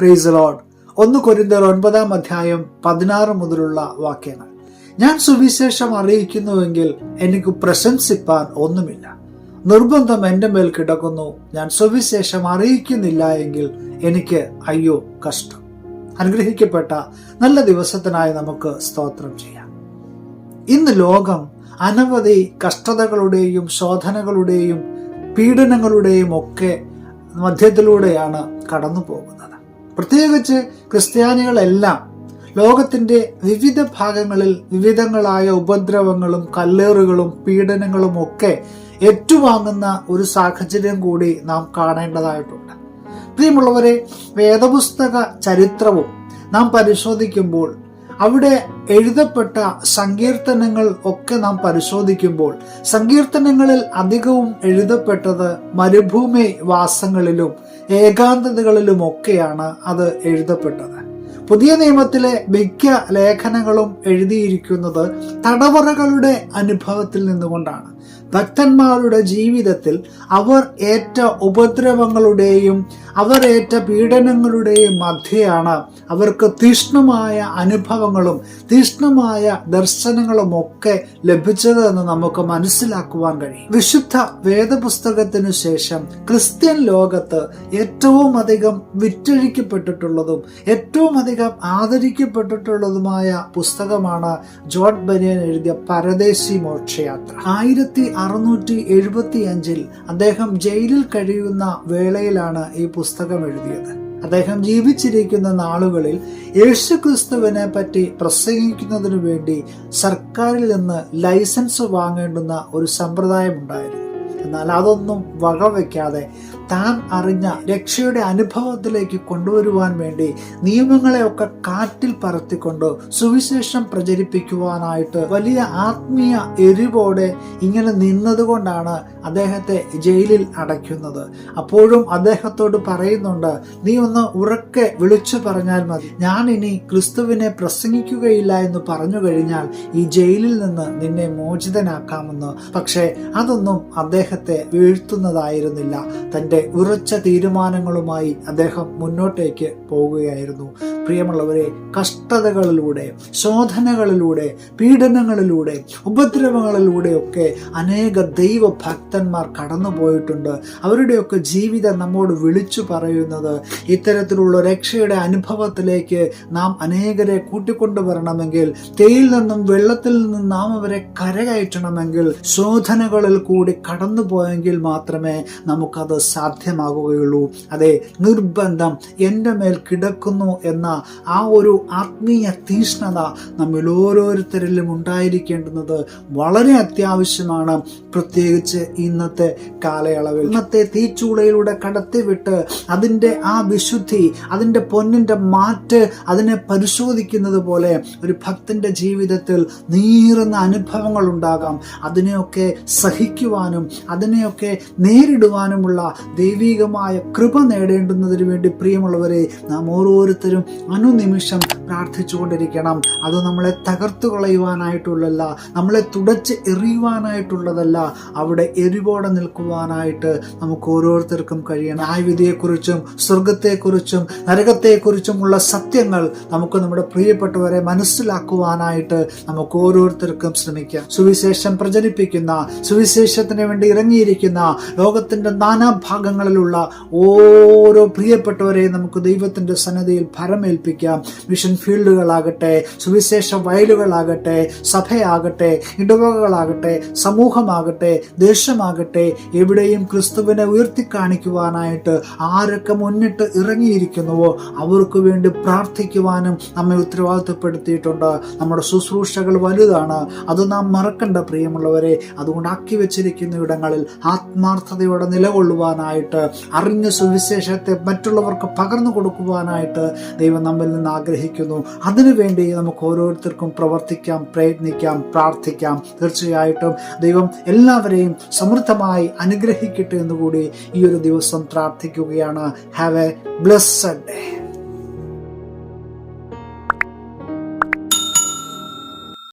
Price load ഒന്ന് കൊരിന്തർ ഒൻപതാം അധ്യായം പതിനാറ് മുതലുള്ള വാക്യങ്ങൾ. ഞാൻ സുവിശേഷം അറിയിക്കുന്നുവെങ്കിൽ എനിക്ക് പ്രശംസിപ്പാൻ ഒന്നുമില്ല. നിർബന്ധം എന്റെ മേൽ കിടക്കുന്നു. ഞാൻ സുവിശേഷം അറിയിക്കുന്നില്ല എങ്കിൽ എനിക്ക് അയ്യോ കഷ്ടം. അനുഗ്രഹിക്കപ്പെട്ട നല്ല ദിവസത്തിനായി നമുക്ക് സ്തോത്രം ചെയ്യാം. ഇന്ന് ലോകം അനവധി കഷ്ടതകളുടെയും ശോധനകളുടെയും പീഡനങ്ങളുടെയും ഒക്കെ മധ്യത്തിലൂടെയാണ് കടന്നു പോകുന്നത് പ്രത്യേകിച്ച് ക്രിസ്ത്യാനികളെല്ലാം ലോകത്തിന്റെ വിവിധ ഭാഗങ്ങളിൽ വിവിധങ്ങളായ ഉപദ്രവങ്ങളും കല്ലേറുകളും പീഡനങ്ങളും ഒക്കെ ഏറ്റുവാങ്ങുന്ന ഒരു സാഹചര്യം കൂടി നാം കാണേണ്ടതായിട്ടുണ്ട്. പ്രിയമുള്ളവരെ വേദപുസ്തക ചരിത്രവും നാം പരിശോധിക്കുമ്പോൾ അവിടെ എഴുതപ്പെട്ട സങ്കീർത്തനങ്ങൾ ഒക്കെ നാം പരിശോധിക്കുമ്പോൾ സങ്കീർത്തനങ്ങളിൽ അധികവും എഴുതപ്പെട്ടത് മരുഭൂമി വാസങ്ങളിലും ഏകാന്തതകളിലും ഒക്കെയാണ് അത് എഴുതപ്പെട്ടത്. പുതിയ നിയമത്തിലെ മിക്ക ലേഖനങ്ങളും എഴുതിയിരിക്കുന്നത് തടവറകളുടെ അനുഭവത്തിൽ നിന്നുകൊണ്ടാണ്. ഭക്തന്മാരുടെ ജീവിതത്തിൽ അവർ ഏറ്റ ഉപദ്രവങ്ങളുടെയും അവർ ഏറ്റ പീഡനങ്ങളുടെയും മധ്യയാണ്. അവർക്ക് തീഷ്ണമായ അനുഭവങ്ങളും തീഷ്ണമായ ദർശനങ്ങളും ഒക്കെ ലഭിച്ചത് എന്ന് നമുക്ക് മനസ്സിലാക്കുവാൻ കഴിയും. വിശുദ്ധ വേദപുസ്തകത്തിനു ശേഷം ക്രിസ്ത്യൻ ലോകത്ത് ഏറ്റവും അധികം വിറ്റഴിക്കപ്പെട്ടിട്ടുള്ളതും ഏറ്റവും അധികം ആദരിക്കപ്പെട്ടിട്ടുള്ളതുമായ പുസ്തകമാണ് ജോൺ ബനിയൻ എഴുതിയ പരദേശി മോക്ഷയാത്ര. ആയിരത്തി അറുന്നൂറ്റി എഴുപത്തി അഞ്ചിൽ അദ്ദേഹം ജയിലിൽ കഴിയുന്ന വേളയിലാണ് ഈ പുസ്തകം എഴുതിയത്. അദ്ദേഹം ജീവിച്ചിരിക്കുന്ന നാളുകളിൽ യേശുക്രിസ്തുവിനെ പറ്റി പ്രസംഗിക്കുന്നതിനു വേണ്ടി സർക്കാരിൽ നിന്ന് ലൈസൻസ് വാങ്ങേണ്ടുന്ന ഒരു സമ്പ്രദായം ഉണ്ടായിരുന്നു. എന്നാൽ അതൊന്നും വകവയ്ക്കാതെ താൻ അറിഞ്ഞ രക്ഷയുടെ അനുഭവത്തിലേക്ക് കൊണ്ടുവരുവാൻ വേണ്ടി നിയമങ്ങളെയൊക്കെ കാറ്റിൽ പറത്തിക്കൊണ്ട് സുവിശേഷം പ്രചരിപ്പിക്കുവാനായിട്ട് വലിയ ആത്മീയ എരിവോടെ ഇങ്ങനെ നിന്നതുകൊണ്ടാണ് അദ്ദേഹത്തെ ജയിലിൽ അടയ്ക്കുന്നത്. അപ്പോഴും അദ്ദേഹത്തോട് പറയുന്നുണ്ട് നീ ഒന്ന് ഉറക്കെ വിളിച്ചു പറഞ്ഞാൽ മതി. ഞാൻ ഇനി ക്രിസ്തുവിനെ പ്രസംഗിക്കുകയില്ല എന്ന് പറഞ്ഞു കഴിഞ്ഞാൽ ഈ ജയിലിൽ നിന്ന് നിന്നെ മോചിതനാക്കാമെന്ന്. പക്ഷേ അതൊന്നും അദ്ദേഹത്തെ വീഴ്ത്തുന്നതായിരുന്നില്ല. തന്റെ ഉറച്ച തീരുമാനങ്ങളുമായി അദ്ദേഹം മുന്നോട്ടേക്ക് പോവുകയായിരുന്നു. പ്രിയമുള്ളവരെ കഷ്ടതകളിലൂടെ ശോധനകളിലൂടെ പീഡനങ്ങളിലൂടെ ഉപദ്രവങ്ങളിലൂടെയൊക്കെ അനേക ദൈവ ഭക്തന്മാർ കടന്നുപോയിട്ടുണ്ട്. അവരുടെയൊക്കെ ജീവിതം നമ്മോട് വിളിച്ചു പറയുന്നത് ഇത്തരത്തിലുള്ള രക്ഷയുടെ അനുഭവത്തിലേക്ക് നാം അനേകരെ കൂട്ടിക്കൊണ്ടുവരണമെങ്കിൽ തേയിൽ നിന്നും വെള്ളത്തിൽ നിന്നും നാം അവരെ കരകയറ്റണമെങ്കിൽ ശോധനകളിൽ കൂടി കടന്നുപോയെങ്കിൽ മാത്രമേ നമുക്കത് സാധ്യമാകുകയുള്ളൂ അതെ നിർബന്ധം എന്റെ മേൽ കിടക്കുന്നു എന്ന ആ ഒരു ആത്മീയ തീഷ്ണത നമ്മിൽ ഓരോരുത്തരിലും ഉണ്ടായിരിക്കേണ്ടുന്നത് വളരെ അത്യാവശ്യമാണ്. പ്രത്യേകിച്ച് ഇന്നത്തെ കാലയളവിൽ. ഇന്നത്തെ തീച്ചൂളയിലൂടെ കടത്തിവിട്ട് അതിന്റെ ആ വിശുദ്ധി അതിന്റെ പൊന്നിന്റെ മാറ്റ് അതിനെ പരിശോധിക്കുന്നത് പോലെ ഒരു ഭക്തന്റെ ജീവിതത്തിൽ നീറുന്ന അനുഭവങ്ങൾ ഉണ്ടാകാം. അതിനെയൊക്കെ സഹിക്കുവാനും അതിനെയൊക്കെ നേരിടുവാനുമുള്ള ദൈവികമായ കൃപ നേടേണ്ടുന്നതിന് വേണ്ടി പ്രിയമുള്ളവരെ നാം ഓരോരുത്തരും അനുനിമിഷം പ്രാർത്ഥിച്ചുകൊണ്ടിരിക്കണം. അത് നമ്മളെ തകർത്തു കളയുവാനായിട്ടുള്ളതല്ല നമ്മളെ തുടച്ച് എറിയുവാനായിട്ടുള്ളതല്ല. അവിടെ എരിവോടെ നിൽക്കുവാനായിട്ട് നമുക്ക് ഓരോരുത്തർക്കും കഴിയണം. ന്യായവിധിയെക്കുറിച്ചും സ്വർഗത്തെക്കുറിച്ചും നരകത്തെക്കുറിച്ചുമുള്ള സത്യങ്ങൾ നമുക്ക് നമ്മുടെ പ്രിയപ്പെട്ടവരെ മനസ്സിലാക്കുവാനായിട്ട് നമുക്ക് ഓരോരുത്തർക്കും ശ്രമിക്കാം. സുവിശേഷം പ്രചരിപ്പിക്കുന്ന സുവിശേഷത്തിന് വേണ്ടി ഇറങ്ങിയിരിക്കുന്ന ലോകത്തിന്റെ നാനാഭാഗങ്ങളിലുള്ള ഓരോ പ്രിയപ്പെട്ടവരെ നമുക്ക് ദൈവത്തിന്റെ സന്നദ്ധയിൽ ഭരമേൽപ്പിക്കാം. മിഷൻ ഫീൽഡുകളാകട്ടെ സുവിശേഷ വയലുകളാകട്ടെ സഭയാകട്ടെ ഇടവകകളാകട്ടെ സമൂഹമാകട്ടെ ദേശമാകട്ടെ എവിടെയും ക്രിസ്തുവിനെ ഉയർത്തി കാണിക്കുവാനായിട്ട് ആരൊക്കെ മുന്നിട്ട് ഇറങ്ങിയിരിക്കുന്നുവോ അവർക്ക് വേണ്ടി പ്രാർത്ഥിക്കുവാനും നമ്മെ ഉത്തരവാദിത്തപ്പെടുത്തിയിട്ടുണ്ട്. നമ്മുടെ ശുശ്രൂഷകൾ വലുതാണ് അത് നാം മറക്കണ്ട പ്രിയമുള്ളവരെ. അതുകൊണ്ട് ആക്കി വെച്ചിരിക്കുന്ന ഇടങ്ങളിൽ ആത്മാർത്ഥതയോടെ നിലകൊള്ളുവാനായിട്ട് അറിഞ്ഞ സുവിശേഷത്തെ മറ്റുള്ളവർക്ക് പകർന്നു കൊടുക്കുവാനായിട്ട് ദൈവം നമ്മിൽ നിന്ന് ആഗ്രഹിക്കുന്നു. അതിനുവേണ്ടി നമുക്ക് ഓരോരുത്തർക്കും പ്രവർത്തിക്കാം പ്രയത്നിക്കാം പ്രാർത്ഥിക്കാം. തീർച്ചയായിട്ടും ദൈവം എല്ലാവരെയും സമൃദ്ധമായി അനുഗ്രഹിക്കട്ടെ എന്നുകൂടി ഈ ഒരു ദിവസം പ്രാർത്ഥിക്കുകയാണ്. Have A blessed day